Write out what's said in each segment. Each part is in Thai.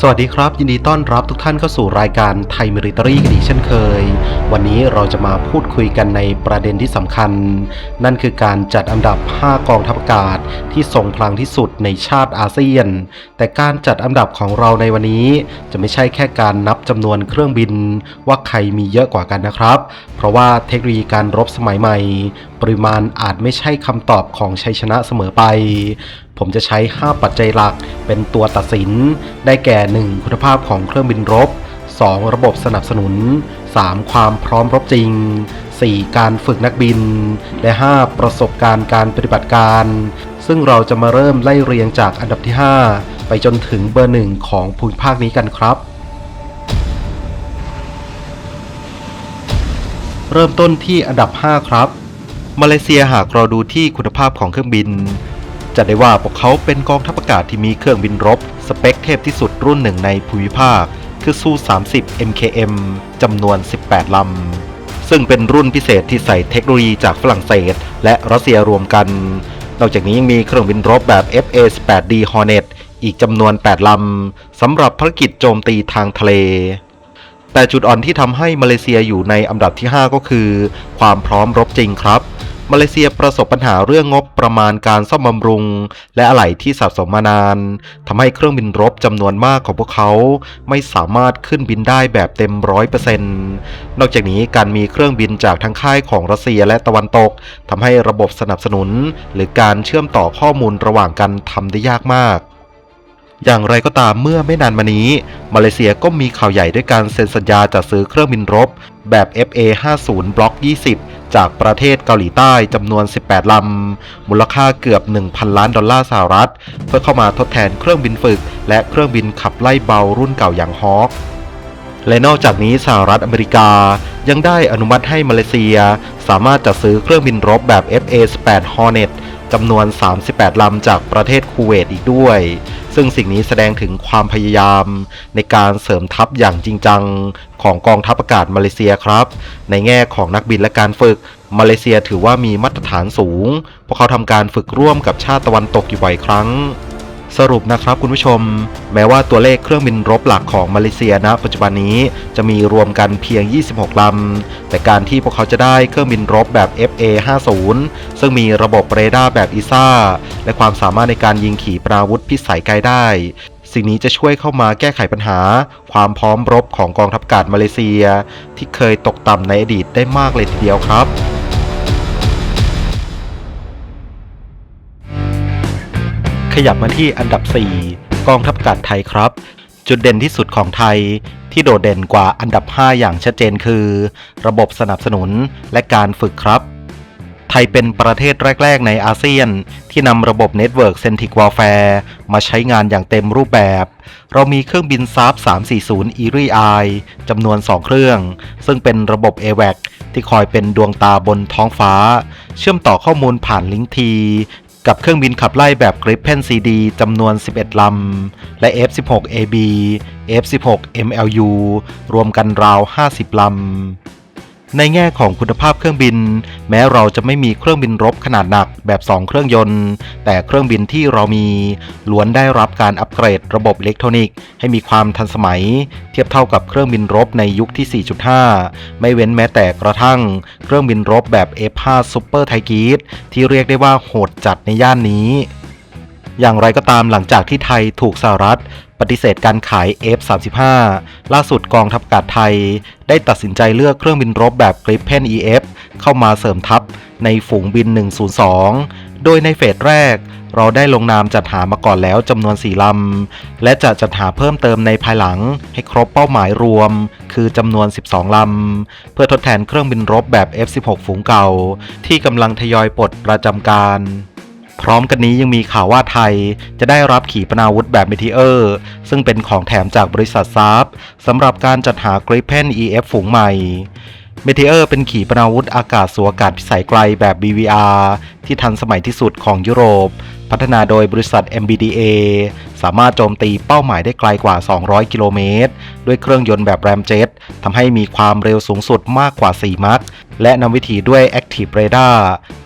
สวัสดีครับ ยินดีต้อนรับทุกท่านเข้าสู่รายการไทยมิลิตรีกันอีกเช่นเคย วันนี้เราจะมาพูดคุยกันในประเด็นที่สำคัญ นั่นคือการจัดอันดับ 5 กองทัพอากาศที่ทรงพลังที่สุดในชาติอาเซียน แต่การจัดอันดับของเราในวันนี้จะไม่ใช่แค่การนับจำนวนเครื่องบิน ว่าใครมีเยอะกว่ากันนะครับ เพราะว่าเทคโนโลยีการรบสมัยใหม่ ปริมาณอาจไม่ใช่คำตอบของชัยชนะเสมอไป ผมจะใช้ 5 ปัจจัยหลักเป็นตัวตัดสิน ได้แก่ 1. คุณภาพของเครื่องบินรบ 2. ระบบสนับสนุน 3. ความพร้อมรบจริง 4. การฝึกนักบิน และ 5. ประสบการณ์การปฏิบัติการ ซึ่งเราจะมาเริ่มไล่เรียงจากอันดับที่ 5 ไปจนถึงเบอร์หนึ่งของภูมิภาคนี้กันครับเริ่มต้นที่อันดับ 5 ครับ มาเลเซียหากเราดูที่คุณภาพของเครื่องบิน จะได้ว่าพวกเขาเป็นกองทัพอากาศที่มีเครื่องบินรบ สเปคเทพที่สุดรุ่นหนึ่งในภูมิภาค คือซู 30 MKM จำนวน 18 ลำ ซึ่งเป็นรุ่นพิเศษที่ใส่เทคโนโลยีจากฝรั่งเศส และรัสเซียรวมกัน นอกจากนี้ยังมีเครื่องบินรบแบบ FA-18D Hornet อีกจำนวน 8 ลำ สำหรับภารกิจโจมตีทางทะเลแต่จุดอ่อนที่ทำให้มาเลเซียอยู่ในอันดับที่ 5 ก็คือ ความพร้อมรบจริงครับ มาเลเซียประสบปัญหาเรื่องงบประมาณการซ่อมบำรุง และอะไหล่ที่สะสมมานานทำให้เครื่องบินรบจำนวนมากของพวกเขาไม่สามารถขึ้นบินได้แบบเต็มร้อยเปอร์เซ็นต์นอกจากนี้การมีเครื่องบินจากทั้งค่ายของรัสเซียและตะวันตกทำให้ระบบสนับสนุน หรือการเชื่อมต่อข้อมูลระหว่างกันทำได้ยากมากอย่างไรก็ตามเมื่อไม่นานมานี้ มาเลเซียก็มีข่าวใหญ่ด้วยการเซ็นสัญญาจัดซื้อเครื่องบินรบ แบบ FA50 บล็อก20 จากประเทศเกาหลีใต้จำนวน 18 ลำ มูลค่าเกือบ 1,000 ล้านดอลลาร์สหรัฐ เพื่อเข้ามาทดแทนเครื่องบินฝึก และเครื่องบินขับไล่เบารุ่นเก่าอย่างฮอคและนอกจากนี้สหรัฐอเมริกายังได้อนุมัติให้มาเลเซีย สามารถจัดซื้อเครื่องบินรบแบบ FA-18 Hornet จำนวน 38 ลำจากประเทศคูเวตอีกด้วย ซึ่งสิ่งนี้แสดงถึงความพยายามในการเสริมทัพอย่างจริงจังของกองทัพอากาศมาเลเซียครับ ในแง่ของนักบินและการฝึก มาเลเซียถือว่ามีมาตรฐานสูงเพราะเขาทำการฝึกร่วมกับชาติตะวันตกอยู่บ่อยครั้ง สรุปนะครับคุณผู้ชม แม้ว่าตัวเลขเครื่องบินรบหลักของมาเลเซียณปัจจุบันนี้จะมีรวมกันเพียง 26 ลำ แต่การที่พวกเขาจะได้เครื่องบินรบแบบ FA50 ซึ่งมีระบบเรดาร์แบบอีซ่าและความสามารถในการยิงขีปนาวุธพิสัยไกลได้สิ่งนี้จะช่วยเข้ามาแก้ไขปัญหา ความพร้อมรบของกองทัพอากาศมาเลเซีย ที่เคยตกต่ำในอดีตได้มากเลยทีเดียวครับ ขยับมาที่อันดับ 4 กองทัพอากาศไทยครับ จุดเด่นที่สุดของไทยที่โดดเด่นกว่าอันดับ 5 อย่างชัดเจนคือ ระบบสนับสนุนและการฝึกครับ ไทยเป็นประเทศแรก ๆ ในอาเซียน ที่นำระบบ Network Centric Warfare มาใช้งานอย่างเต็มรูปแบบ เรามีเครื่องบินซาบ340 e r i i จำนวน 2 เครื่อง ซึ่งเป็นระบบ AWAC ที่คอยเป็นดวงตาบนท้องฟ้า เชื่อมต่อข้อมูลผ่านลิงก์ที กับเครื่องบินขับไล่แบบ Gripen CD จำนวน 11 ลำ และ F16AB F16 MLU รวมกันราว 50 ลำ ในแง่ของคุณภาพเครื่องบิน แม้เราจะไม่มีเครื่องบินรบขนาดหนักแบบ 2 เครื่องยนต์ แต่เครื่องบินที่เรามีล้วนได้รับการอัปเกรดระบบอิเล็กทรอนิกส์ให้มีความทันสมัย เทียบเท่ากับเครื่องบินรบในยุคที่ 4.5 ไม่เว้นแม้แต่กระทั่ง เครื่องบินรบแบบ F5 Super Tiger ที่เรียกได้ว่าโหดจัดในย่านนี้อย่างไรก็ตามหลังจากที่ไทยถูกสหรัฐ ปฏิเสธการขาย F35 ล่าสุดกองทัพอากาศไทย ได้ตัดสินใจเลือกเครื่องบินรบแบบ Gripen EF เข้ามาเสริมทัพในฝูงบิน 102 โดยในเฟสแรก เราได้ลงนามจัดหามาก่อนแล้วจำนวน 4 ลำ และจะจัดหาเพิ่มเติมในภายหลังให้ครบเป้าหมายรวม คือจำนวน 12 ลำ เพื่อทดแทนเครื่องบินรบแบบ F16 ฝูงเก่า ที่กำลังทยอยปลดประจำการ พร้อมกันนี้ยังมีข่าวว่าไทยจะได้รับขีปนาวุธแบบเมทิเออร์ ซึ่งเป็นของแถมจากบริษัทซาบสำหรับการจัดหา Gripen EF ฝูงใหม่เมทิเออร์เป็นขีปนาวุธอากาศสู่อากาศพิสัยไกลแบบ BVR ที่ทันสมัยที่สุดของยุโรป พัฒนาโดยบริษัท MBDA สามารถโจมตีเป้าหมายได้ไกลกว่า 200 กิโลเมตร ด้วยเครื่องยนต์แบบแรมเจ็ตทำให้มีความเร็วสูงสุดมากกว่า 4 มัค และนำวิถีด้วย Active Radar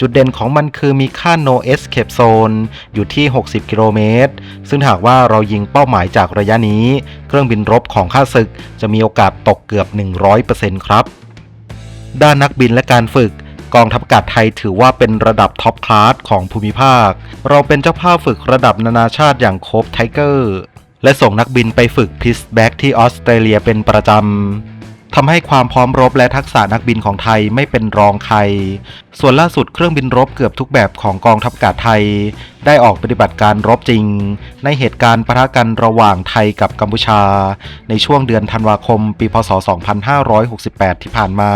จุดเด่นของมันคือมีค่า No Escape Zone อยู่ที่ 60 กิโลเมตร ซึ่งหากว่าเรายิงเป้าหมายจากระยะนี้ เครื่องบินรบของข้าศึกจะมีโอกาสตกเกือบ 100%ครับ ด้านนักบินและการฝึกกองทัพอากาศไทยถือว่าเป็นระดับท็อปคลาสของภูมิภาค เราเป็นเจ้าภาพฝึกระดับนานาชาติอย่างโคบไทเกอร์และส่งนักบินไปฝึกพิสแบ็กที่ออสเตรเลียเป็นประจำ ทำให้ความพร้อมรบและทักษะนักบินของไทยไม่เป็นรองใคร ส่วนล่าสุดเครื่องบินรบเกือบทุกแบบของกองทัพอากาศไทย ได้ออกปฏิบัติการรบจริง ในเหตุการณ์ปะทะกันระหว่างไทยกับกัมพูชา ในช่วงเดือนธันวาคม ปีพศ 2568 ที่ผ่านมา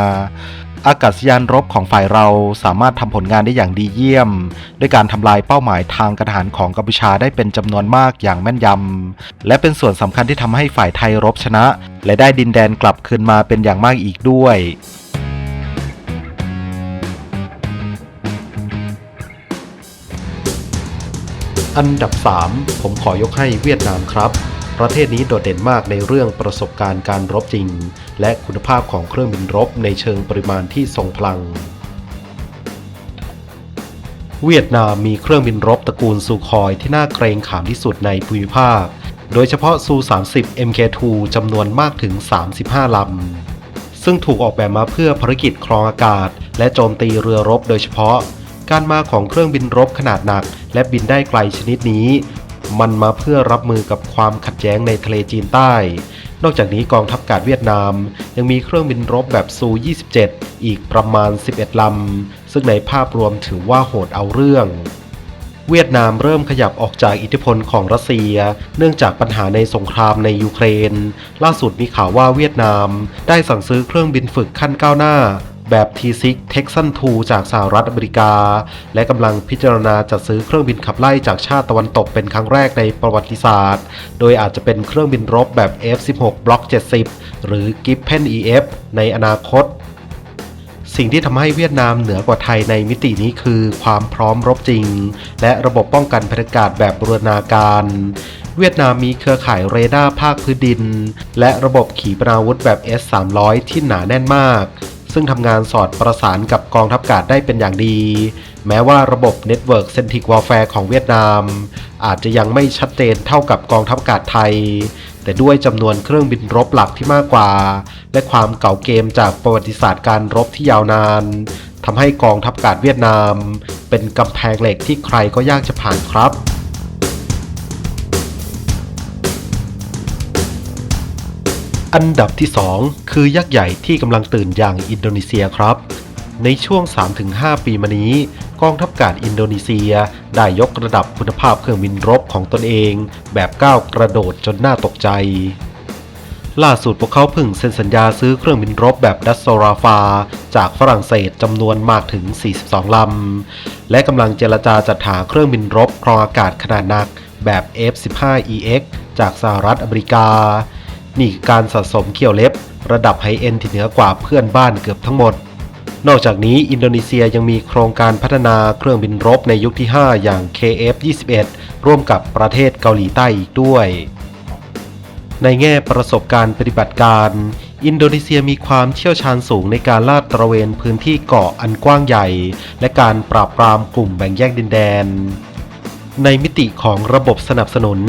อากาศยานรบของฝ่ายเราสามารถทำผลงานได้อย่างดีเยี่ยม ด้วยการทำลายเป้าหมายทางกรทหารของกัมพูชาได้เป็นจำนวนมากอย่างแม่นยำ และเป็นส่วนสำคัญที่ทำให้ฝ่ายไทยรบชนะ และได้ดินแดนกลับคืนมาเป็นอย่างมากอีกด้วยอันดับ 3 ผมขอยกให้เวียดนามครับ ประเทศนี้โดดเด่นมากในเรื่องประสบการณ์การรบจริง และคุณภาพของเครื่องบินรบในเชิงปริมาณที่ทรงพลัง เวียดนามมีเครื่องบินรบตระกูลซูคอยที่น่าเกรงขามที่สุดในภูมิภาค โดยเฉพาะซู 30 MK2 จำนวนมากถึง 35 ลำ ซึ่งถูกออกแบบมาเพื่อภารกิจครองอากาศ และโจมตีเรือรบโดยเฉพาะการมาของเครื่องบินรบขนาดหนัก และบินได้ไกลชนิดนี้ มันมาเพื่อรับมือกับความขัดแย้งในทะเลจีนใต้ นอกจากนี้กองทัพกาศเวียดนาม ยังมีเครื่องบินรบแบบซู 27 อีกประมาณ 11 ลำ ซึ่งในภาพรวมถือว่าโหดเอาเรื่องเวียดนามเริ่มขยับออกจากอิทธิพลของรัสเซีย เนื่องจากปัญหาในสงครามในยูเครน ล่าสุดมีข่าวว่าเวียดนามได้สั่งซื้อเครื่องบินฝึกขั้นก้าวหน้า แบบ T6 Texan 2 จากสหรัฐอเมริกา และกำลังพิจารณาจัดซื้อเครื่องบินขับไล่จากชาติตะวันตกเป็นครั้งแรกในประวัติศาสตร์ โดยอาจจะเป็นเครื่องบินรบแบบ F16 Block 70 หรือ Gripen EF ในอนาคตสิ่งที่ทำให้เวียดนามเหนือกว่าไทยในมิตินี้คือความพร้อมรบจริง และระบบป้องกันภัยากาศแบบบูรณาการ เวียดนามมีเครือข่ายเรดาร์ภาคพื้นดิน และระบบขีปนาวุธแบบ S-300 ที่หนาแน่นมาก ซึ่งทำงานสอดประสานกับกองทัพอากาศได้เป็นอย่างดี แม้ว่าระบบ Network Centric Warfare ของเวียดนาม อาจจะยังไม่ชัดเจนเท่ากับกองทัพอากาศไทย แต่ด้วยจำนวนเครื่องบินรบหลักที่มากกว่า และความเก่าเกมจากประวัติศาสตร์การรบที่ยาวนานทำให้กองทัพอากาศเวียดนาม เป็นกำแพงเหล็กที่ใครก็ยากจะผ่านครับ อันดับที่ 2 คือยักษ์ใหญ่ที่กำลังตื่นอย่างอินโดนีเซียครับ ในช่วง 3-5 ปีมานี้ กองทัพกาศอินโดนีเซียได้ยกระดับคุณภาพเครื่องบินรบของตนเอง แบบก้าวกระโดดจนน่าตกใจ ล่าสุดพวกเขาเพิ่งเซ็นสัญญาซื้อเครื่องบินรบแบบดัสโซราฟา จากฝรั่งเศสจำนวนมากถึง 42 ลำ และกำลังเจรจาจัดหาเครื่องบินรบครองอากาศขนาดหนักแบบ F-15EX จากสหรัฐอเมริกา นี่การสะสมเขี่ยวเล็บ ระดับไฮเอ็นที่เหนือกว่าเพื่อนบ้านเกือบทั้งหมด นอกจากนี้อินโดนีเซียยังมีโครงการพัฒนาเครื่องบินรบในยุคที่ 5 อย่าง KF-21 ร่วมกับประเทศเกาหลีใต้อีกด้วย ในแง่ประสบการณ์ปฏิบัติการ อินโดนีเซียมีความเชี่ยวชาญสูงในการลาดตระเวนพื้นที่เกาะอันกว้างใหญ่ และการปราบปรามกลุ่มแบ่งแยกดินแดน ในมิติของระบบสนับสนุน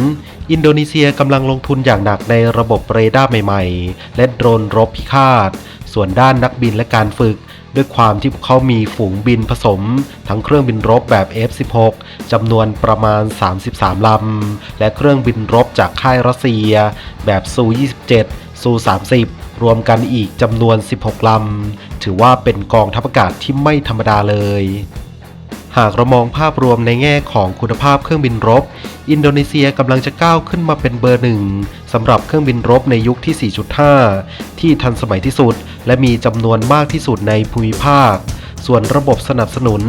อินโดนีเซียกำลังลงทุนอย่างหนักในระบบเรดาร์ใหม่ๆ และโดรนรบพิฆาต ส่วนด้านนักบินและการฝึก ด้วยความที่พวกเขามีฝูงบินผสม ทั้งเครื่องบินรบแบบ F16 จำนวนประมาณ 33 ลำ และเครื่องบินรบจากค่ายรัสเซีย แบบซู 27 ซู 30รวมกันอีกจำนวน 16 ลำ ถือว่าเป็นกองทัพอากาศที่ไม่ธรรมดาเลย หากเรามองภาพรวมในแง่ของคุณภาพเครื่องบินรบ อินโดนีเซียกำลังจะก้าวขึ้นมาเป็นเบอร์หนึ่งสำหรับเครื่องบินรบในยุคที่ 4.5 ที่ทันสมัยที่สุด และมีจำนวนมากที่สุดในภูมิภาค ส่วนระบบสนับสนุน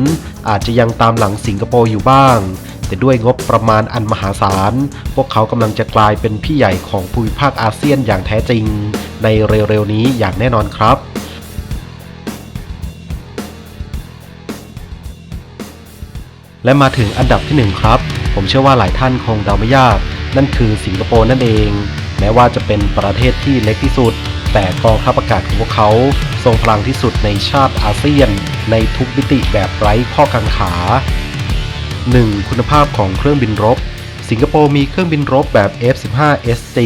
อาจจะยังตามหลังสิงคโปร์อยู่บ้าง แต่ด้วยงบประมาณอันมหาศาล พวกเขากำลังจะกลายเป็นพี่ใหญ่ของภูมิภาคอาเซียนอย่างแท้จริง ในเร็วๆนี้อย่างแน่นอนครับ และมาถึงอันดับที่ 1 ครับ ผมเชื่อว่าหลายท่านคงเดาไม่ยาก นั่นคือสิงคโปร์นั่นเอง แม้ว่าจะเป็นประเทศที่เล็กที่สุด แต่กองทัพอากาศของพวกเขา ทรงพลังที่สุดในชาติอาเซียน ในทุกมิติแบบไร้ข้อกังขา 1. คุณภาพของเครื่องบินรบ สิงคโปร์มีเครื่องบินรบแบบ F-15SG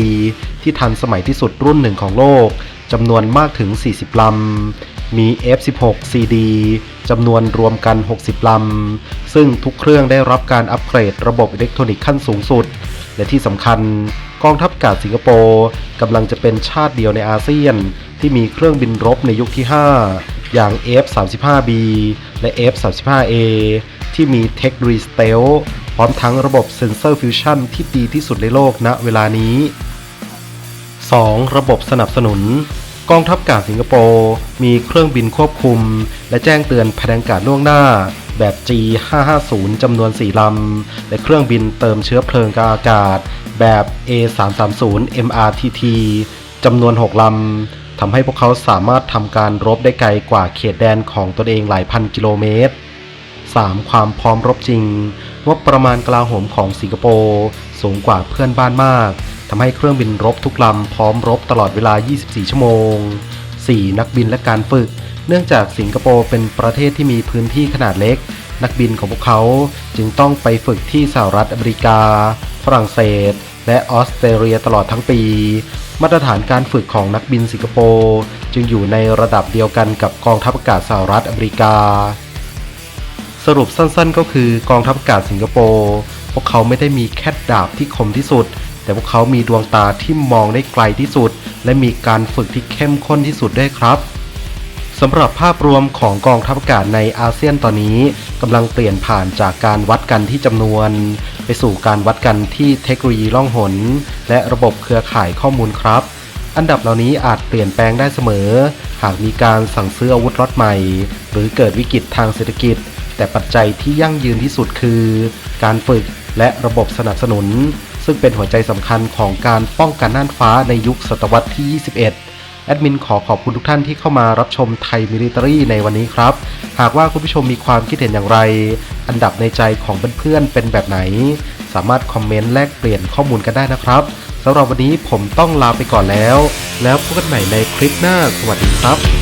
ที่ทันสมัยที่สุดรุ่นหนึ่งของโลกจำนวนมากถึง 40 ลำ มี F-16CD จำนวนรวมกัน 60 ลำ ซึ่งทุกเครื่องได้รับการอัปเกรดระบบอิเล็กทรอนิกส์ขั้นสูงสุด และที่สำคัญกองทัพอากาศสิงคโปร์กำลังจะเป็นชาติเดียวในอาเซียน ที่มีเครื่องบินรบในยุคที่ 5 อย่าง F-35B และ F-35A ที่มีเทคโนโลยีสเตลพร้อมทั้งระบบเซนเซอร์ฟิวชั่นที่ดีที่สุดในโลกณเวลานี้ 2. ระบบสนับสนุน กองทัพอากาศสิงคโปร์มีเครื่องบินควบคุม และแจ้งเตือนแผนการล่วงหน้า แบบ G550 จำนวน 4 ลำ และเครื่องบินเติมเชื้อเพลิงกาอากาศ แบบ A330 MRTT จำนวน 6 ลำทำให้พวกเขาสามารถทำการรบได้ไกลกว่าเขตแดนของตนเองหลายพันกิโลเมตร 3. ความพร้อมรบจริง งบประมาณกลาโหมของสิงคโปร์สูงกว่าเพื่อนบ้านมาก ทำให้เครื่องบินรบทุกลำพร้อมรบตลอดเวลา 24 ชั่วโมง 4. นักบินและการฝึก เนื่องจากสิงคโปร์เป็นประเทศที่มีพื้นที่ขนาดเล็ก นักบินของพวกเขาจึงต้องไปฝึกที่สหรัฐอเมริกา ฝรั่งเศส และออสเตรเลียตลอดทั้งปี มาตรฐานการฝึกของนักบินสิงคโปร์จึงอยู่ในระดับเดียวกันกับกองทัพอากาศสหรัฐอเมริกา สรุปสั้นๆ ก็คือกองทัพอากาศสิงคโปร์พวกเขาไม่ได้มีแค่ดาบที่คมที่สุด แต่พวกเขามีดวงตาที่มองได้ไกลที่สุด และมีการฝึกที่เข้มข้นที่สุดด้วยครับสำหรับภาพรวมของกองทัพอากาศในอาเซียนตอนนี้กำลังเปลี่ยนผ่านจากการวัดกันที่จำนวน ไปสู่การวัดกันที่เทคโนโลยีล่องหน และระบบเครือข่ายข้อมูลครับ อันดับเหล่านี้อาจเปลี่ยนแปลงได้เสมอ หากมีการสั่งซื้ออาวุธล็อตใหม่ หรือเกิดวิกฤตทางเศรษฐกิจ แต่ปัจจัยที่ยั่งยืนที่สุดคือ การฝึกและระบบสนับสนุน ซึ่งเป็นหัวใจสำคัญของการป้องกันน่านฟ้าในยุคศตวรรษที่ 21 แอดมินขอขอบคุณทุกท่านที่เข้ามารับชมไทยมิลิเตอรี่ในวันนี้ครับ หากว่าคุณผู้ชมมีความคิดเห็นอย่างไร อันดับในใจของเพื่อนๆเป็นแบบไหน สามารถคอมเมนต์แลกเปลี่ยนข้อมูลกันได้นะครับสำหรับวันนี้ผมต้องลาไปก่อนแล้ว แล้วพบกันใหม่ในคลิปหน้า สวัสดีครับ